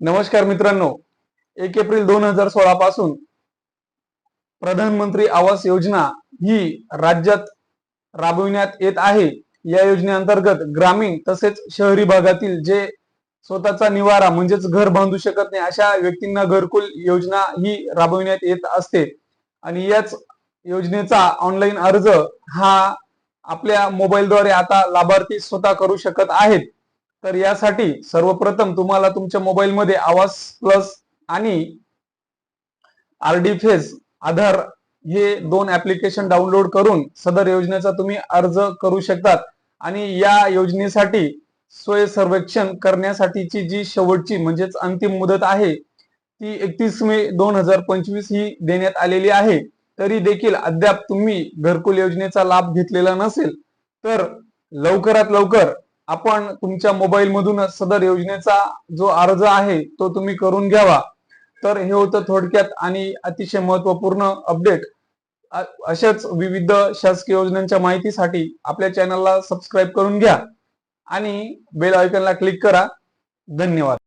नमस्कार मित्रांनो. एक एप्रिल दोन हजार सोळा पासून प्रधानमंत्री आवास योजना ही राज्यात राबविण्यात येत आहे. या योजनेअंतर्गत ग्रामीण तसेच शहरी भागातील जे स्वतःचा निवारा म्हणजेच घर बांधू शकत नाही अशा व्यक्तींना घरकुल योजना ही राबविण्यात येत असते. आणि याच योजनेचा ऑनलाईन अर्ज हा आपल्या मोबाईलद्वारे आता लाभार्थी स्वतः करू शकत आहेत. तर यासाठी सर्वप्रथम तुम्हाला तुमच्या मोबाईलमध्ये आवाज प्लस आणि आर डी फेज आधार हे दोन ऍप्लिकेशन डाउनलोड करून सदर योजनेचा तुम्ही अर्ज करू शकतात. आणि या योजनेसाठी स्वय सर्वेक्षण करण्यासाठीची जी शेवटची म्हणजेच अंतिम मुदत आहे ती एकतीस मे दोन हजार पंचवीस ही देण्यात आलेली आहे. तरी देखील अद्याप तुम्ही घरकुल योजनेचा लाभ घेतलेला नसेल तर लवकरात लवकर आपण तुमच्या मोबाईल मधूनच सदर योजनेचा जो अर्ज आहे तो तुम्ही करून घ्यावा. तर हे होतं थोडक्यात आणि अतिशय महत्त्वपूर्ण अपडेट अशाच विविध शासकीय योजनांच्या माहितीसाठी आपल्या चॅनलला सबस्क्राईब करून घ्या. आणि बेल आयकॉनला क्लिक करा. धन्यवाद.